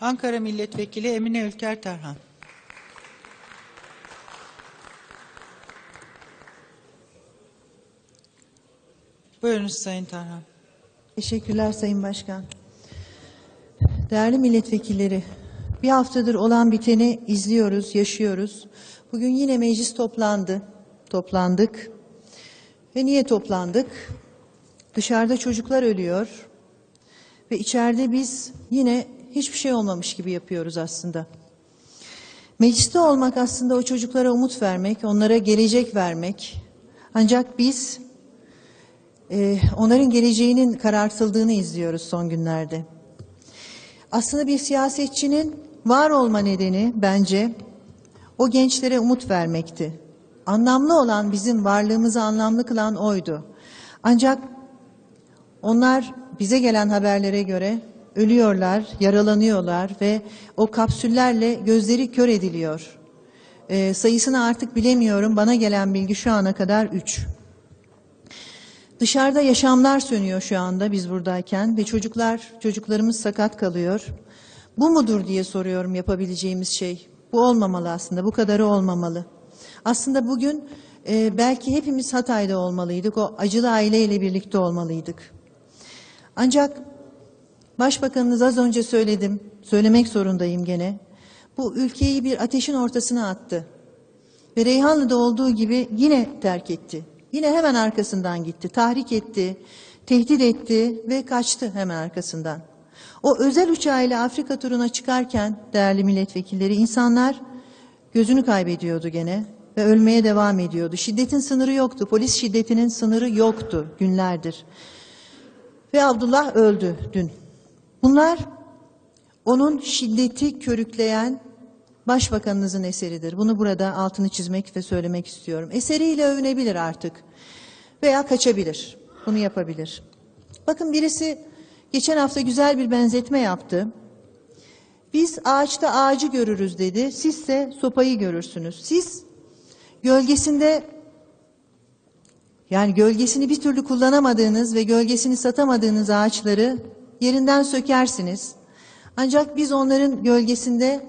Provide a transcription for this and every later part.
Ankara Milletvekili Emine Ülker Tarhan. Buyurunuz Sayın Tarhan. Teşekkürler Sayın Başkan. Değerli milletvekilleri, bir haftadır olan biteni izliyoruz, yaşıyoruz. Bugün yine meclis toplandı, toplandık. Ve niye toplandık? Dışarıda çocuklar ölüyor ve içeride biz yine hiçbir şey olmamış gibi yapıyoruz aslında. Mecliste olmak aslında o çocuklara umut vermek, onlara gelecek vermek. Ancak biz ee, onların geleceğinin karartıldığını izliyoruz son günlerde. Aslında bir siyasetçinin var olma nedeni bence o gençlere umut vermekti. Anlamlı olan bizim varlığımızı anlamlı kılan oydu. Ancak onlar bize gelen haberlere göre ölüyorlar, yaralanıyorlar ve o kapsüllerle gözleri kör ediliyor. Ee, sayısını artık bilemiyorum. Bana gelen bilgi şu ana kadar üç. Dışarıda yaşamlar sönüyor şu anda biz buradayken ve çocuklar, çocuklarımız sakat kalıyor. Bu mudur diye soruyorum yapabileceğimiz şey. Bu olmamalı aslında, bu kadarı olmamalı. Aslında bugün e, belki hepimiz Hatay'da olmalıydık, o acılı aileyle birlikte olmalıydık. Ancak Başbakanınız az önce söyledim, söylemek zorundayım gene. Bu ülkeyi bir ateşin ortasına attı. Ve Reyhanlı'da olduğu gibi yine terk etti. Yine hemen arkasından gitti, tahrik etti, tehdit etti ve kaçtı hemen arkasından. O özel uçağıyla Afrika turuna çıkarken değerli milletvekilleri insanlar gözünü kaybediyordu gene ve ölmeye devam ediyordu. Şiddetin sınırı yoktu, polis şiddetinin sınırı yoktu günlerdir. Ve Abdullah öldü dün. Bunlar onun şiddeti körükleyen başbakanınızın eseridir. Bunu burada altını çizmek ve söylemek istiyorum. Eseriyle övünebilir artık veya kaçabilir. Bunu yapabilir. Bakın birisi geçen hafta güzel bir benzetme yaptı. Biz ağaçta ağacı görürüz dedi. Sizse sopayı görürsünüz. Siz gölgesinde yani gölgesini bir türlü kullanamadığınız ve gölgesini satamadığınız ağaçları yerinden sökersiniz. Ancak biz onların gölgesinde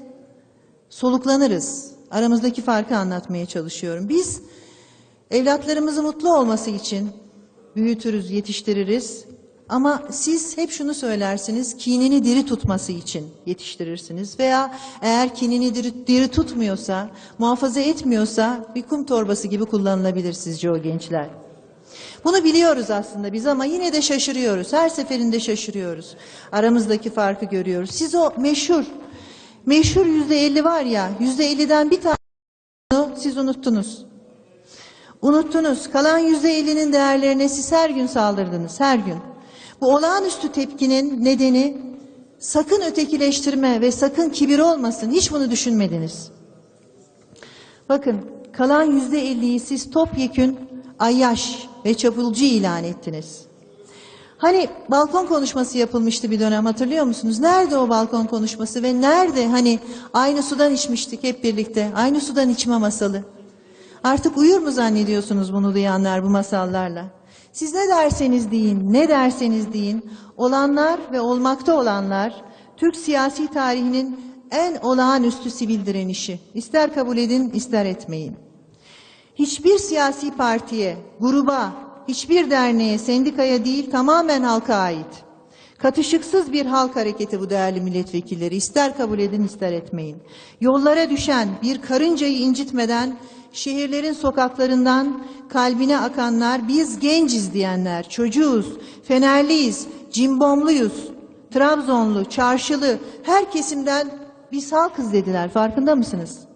soluklanırız. Aramızdaki farkı anlatmaya çalışıyorum. Biz evlatlarımızın mutlu olması için büyütürüz, yetiştiririz. Ama siz hep şunu söylersiniz, kinini diri tutması için yetiştirirsiniz. Veya eğer kinini diri, diri tutmuyorsa, muhafaza etmiyorsa bir kum torbası gibi kullanılabilir sizce o gençler. Bunu biliyoruz aslında biz ama yine de şaşırıyoruz. Her seferinde şaşırıyoruz. Aramızdaki farkı görüyoruz. Siz o meşhur, meşhur yüzde elli var ya, yüzde elliden bir tane siz unuttunuz. Unuttunuz. Kalan yüzde ellinin değerlerine siz her gün saldırdınız. Her gün. Bu olağanüstü tepkinin nedeni sakın ötekileştirme ve sakın kibir olmasın. Hiç bunu düşünmediniz. Bakın kalan yüzde elliyi siz topyekün ayyaş ve çapulcu ilan ettiniz. Hani balkon konuşması yapılmıştı bir dönem hatırlıyor musunuz? Nerede o balkon konuşması ve nerede hani aynı sudan içmiştik hep birlikte. Aynı sudan içme masalı. Artık uyur mu zannediyorsunuz bunu duyanlar bu masallarla? Siz ne derseniz deyin, ne derseniz deyin, olanlar ve olmakta olanlar Türk siyasi tarihinin en olağanüstü sivil direnişi. İster kabul edin, ister etmeyin. Hiçbir siyasi partiye, gruba, hiçbir derneğe, sendikaya değil tamamen halka ait. Katışıksız bir halk hareketi bu değerli milletvekilleri. İster kabul edin ister etmeyin. Yollara düşen bir karıncayı incitmeden şehirlerin sokaklarından kalbine akanlar biz genciz diyenler, çocuğuz, fenerliyiz, cimbomluyuz, Trabzonlu, çarşılı her kesimden biz halkız dediler farkında mısınız?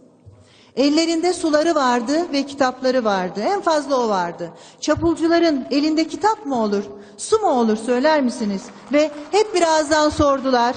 Ellerinde suları vardı ve kitapları vardı. En fazla o vardı. Çapulcuların elinde kitap mı olur, su mu olur söyler misiniz? Ve hep birazdan sordular.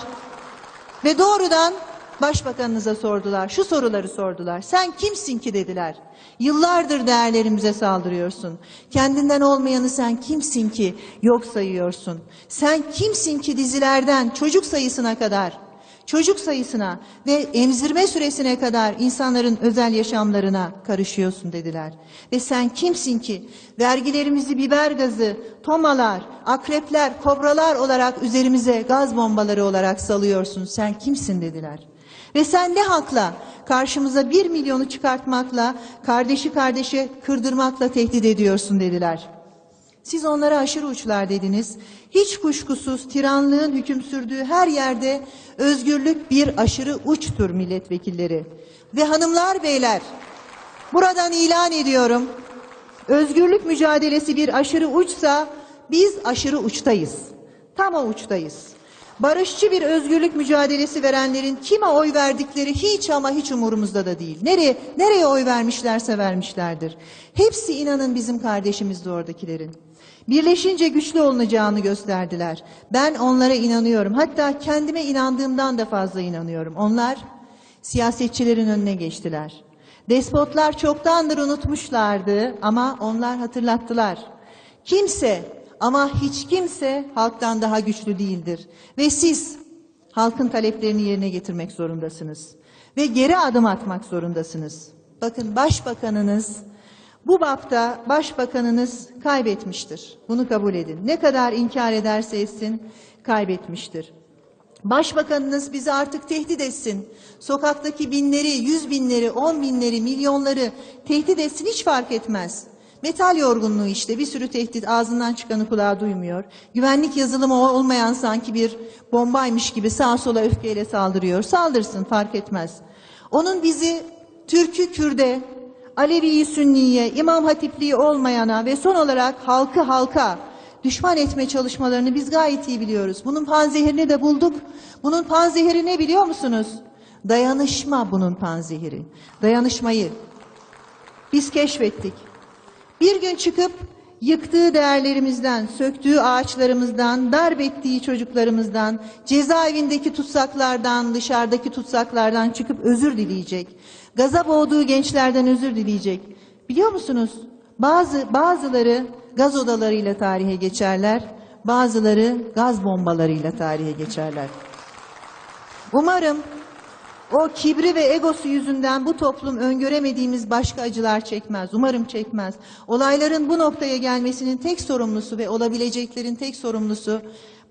Ve doğrudan başbakanınıza sordular. Şu soruları sordular. Sen kimsin ki dediler. Yıllardır değerlerimize saldırıyorsun. Kendinden olmayanı sen kimsin ki yok sayıyorsun. Sen kimsin ki dizilerden çocuk sayısına kadar çocuk sayısına ve emzirme süresine kadar insanların özel yaşamlarına karışıyorsun dediler. Ve sen kimsin ki vergilerimizi biber gazı, tomalar, akrepler, kobralar olarak üzerimize gaz bombaları olarak salıyorsun. Sen kimsin dediler. Ve sen ne hakla karşımıza bir milyonu çıkartmakla, kardeşi kardeşe kırdırmakla tehdit ediyorsun dediler. Siz onlara aşırı uçlar dediniz. Hiç kuşkusuz tiranlığın hüküm sürdüğü her yerde özgürlük bir aşırı uçtur milletvekilleri. Ve hanımlar beyler buradan ilan ediyorum. Özgürlük mücadelesi bir aşırı uçsa biz aşırı uçtayız. Tam o uçtayız. Barışçı bir özgürlük mücadelesi verenlerin kime oy verdikleri hiç ama hiç umurumuzda da değil. Nereye, nereye oy vermişlerse vermişlerdir. Hepsi inanın bizim kardeşimizdi oradakilerin. Birleşince güçlü olunacağını gösterdiler. Ben onlara inanıyorum. Hatta kendime inandığımdan da fazla inanıyorum. Onlar siyasetçilerin önüne geçtiler. Despotlar çoktandır unutmuşlardı ama onlar hatırlattılar. Kimse ama hiç kimse halktan daha güçlü değildir. Ve siz halkın taleplerini yerine getirmek zorundasınız. Ve geri adım atmak zorundasınız. Bakın başbakanınız bu bapta başbakanınız kaybetmiştir. Bunu kabul edin. Ne kadar inkar ederse etsin kaybetmiştir. Başbakanınız bizi artık tehdit etsin. Sokaktaki binleri, yüz binleri, on binleri, milyonları tehdit etsin hiç fark etmez. Metal yorgunluğu işte bir sürü tehdit ağzından çıkanı kulağı duymuyor. Güvenlik yazılımı olmayan sanki bir bombaymış gibi sağa sola öfkeyle saldırıyor. Saldırsın fark etmez. Onun bizi Türk'ü Kürde, Alevi'yi Sünni'ye, İmam Hatipliği olmayana ve son olarak halkı halka düşman etme çalışmalarını biz gayet iyi biliyoruz. Bunun panzehirini de bulduk. Bunun panzehiri ne biliyor musunuz? Dayanışma bunun panzehiri. Dayanışmayı biz keşfettik. Bir gün çıkıp yıktığı değerlerimizden, söktüğü ağaçlarımızdan, darp ettiği çocuklarımızdan, cezaevindeki tutsaklardan, dışarıdaki tutsaklardan çıkıp özür dileyecek. Gaza boğduğu gençlerden özür dileyecek. Biliyor musunuz? Bazı bazıları gaz odalarıyla tarihe geçerler, bazıları gaz bombalarıyla tarihe geçerler. Umarım o kibri ve egosu yüzünden bu toplum öngöremediğimiz başka acılar çekmez. Umarım çekmez. Olayların bu noktaya gelmesinin tek sorumlusu ve olabileceklerin tek sorumlusu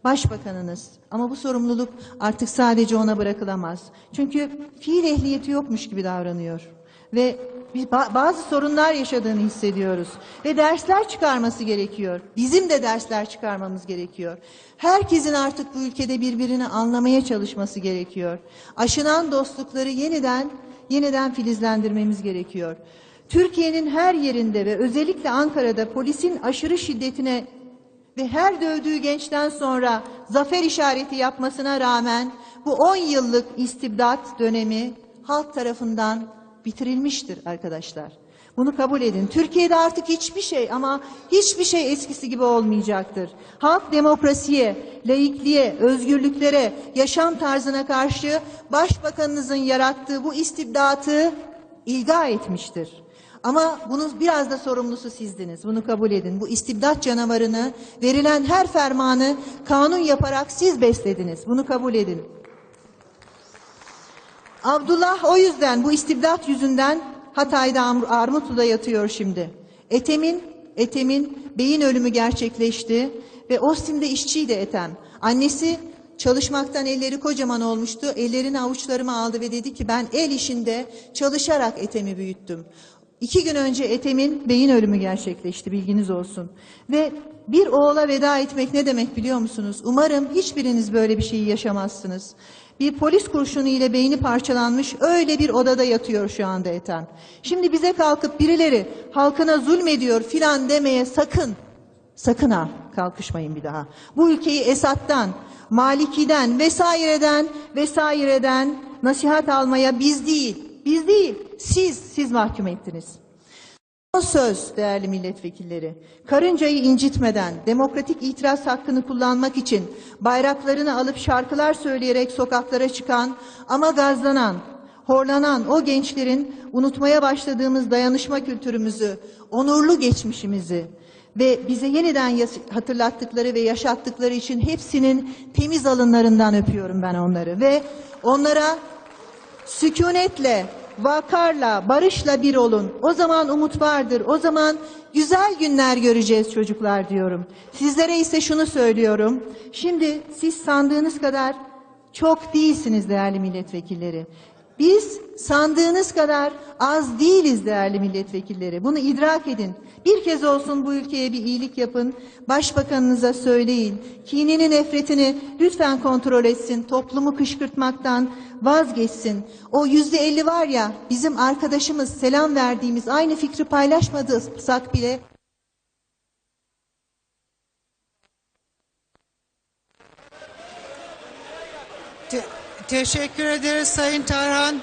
başbakanınız. Ama bu sorumluluk artık sadece ona bırakılamaz. Çünkü fiil ehliyeti yokmuş gibi davranıyor. Ve bazı sorunlar yaşadığını hissediyoruz. Ve dersler çıkarması gerekiyor. Bizim de dersler çıkarmamız gerekiyor. Herkesin artık bu ülkede birbirini anlamaya çalışması gerekiyor. Aşınan dostlukları yeniden yeniden filizlendirmemiz gerekiyor. Türkiye'nin her yerinde ve özellikle Ankara'da polisin aşırı şiddetine ve her dövdüğü gençten sonra zafer işareti yapmasına rağmen bu 10 yıllık istibdat dönemi halk tarafından bitirilmiştir arkadaşlar. Bunu kabul edin. Türkiye'de artık hiçbir şey ama hiçbir şey eskisi gibi olmayacaktır. Halk demokrasiye, laikliğe, özgürlüklere, yaşam tarzına karşı başbakanınızın yarattığı bu istibdatı ilga etmiştir. Ama bunun biraz da sorumlusu sizdiniz. Bunu kabul edin. Bu istibdat canavarını, verilen her fermanı kanun yaparak siz beslediniz. Bunu kabul edin. Abdullah o yüzden bu istibdat yüzünden Hatay'da Armutlu'da yatıyor şimdi. Etem'in Etem'in beyin ölümü gerçekleşti ve Ostim'de işçiydi Etem. Annesi çalışmaktan elleri kocaman olmuştu. Ellerini avuçlarıma aldı ve dedi ki ben el işinde çalışarak Etem'i büyüttüm. İki gün önce Ethem'in beyin ölümü gerçekleşti bilginiz olsun. Ve bir oğula veda etmek ne demek biliyor musunuz? Umarım hiçbiriniz böyle bir şeyi yaşamazsınız. Bir polis kurşunu ile beyni parçalanmış öyle bir odada yatıyor şu anda Ethem. Şimdi bize kalkıp birileri halkına zulmediyor filan demeye sakın, sakın ha kalkışmayın bir daha. Bu ülkeyi Esad'dan, Maliki'den vesaireden vesaireden nasihat almaya biz değil, biz değil, siz, siz mahkum ettiniz. Son söz değerli milletvekilleri. Karıncayı incitmeden demokratik itiraz hakkını kullanmak için bayraklarını alıp şarkılar söyleyerek sokaklara çıkan ama gazlanan, horlanan o gençlerin unutmaya başladığımız dayanışma kültürümüzü, onurlu geçmişimizi ve bize yeniden hatırlattıkları ve yaşattıkları için hepsinin temiz alınlarından öpüyorum ben onları ve Onlara sükunetle, vakarla, barışla bir olun. O zaman umut vardır. O zaman güzel günler göreceğiz çocuklar diyorum. Sizlere ise şunu söylüyorum. Şimdi siz sandığınız kadar çok değilsiniz değerli milletvekilleri. Biz sandığınız kadar az değiliz değerli milletvekilleri. Bunu idrak edin. Bir kez olsun bu ülkeye bir iyilik yapın. Başbakanınıza söyleyin. Kinini nefretini lütfen kontrol etsin. Toplumu kışkırtmaktan vazgeçsin. O yüzde elli var ya bizim arkadaşımız selam verdiğimiz aynı fikri paylaşmadısak bile teşekkür ederiz Sayın Tarhan.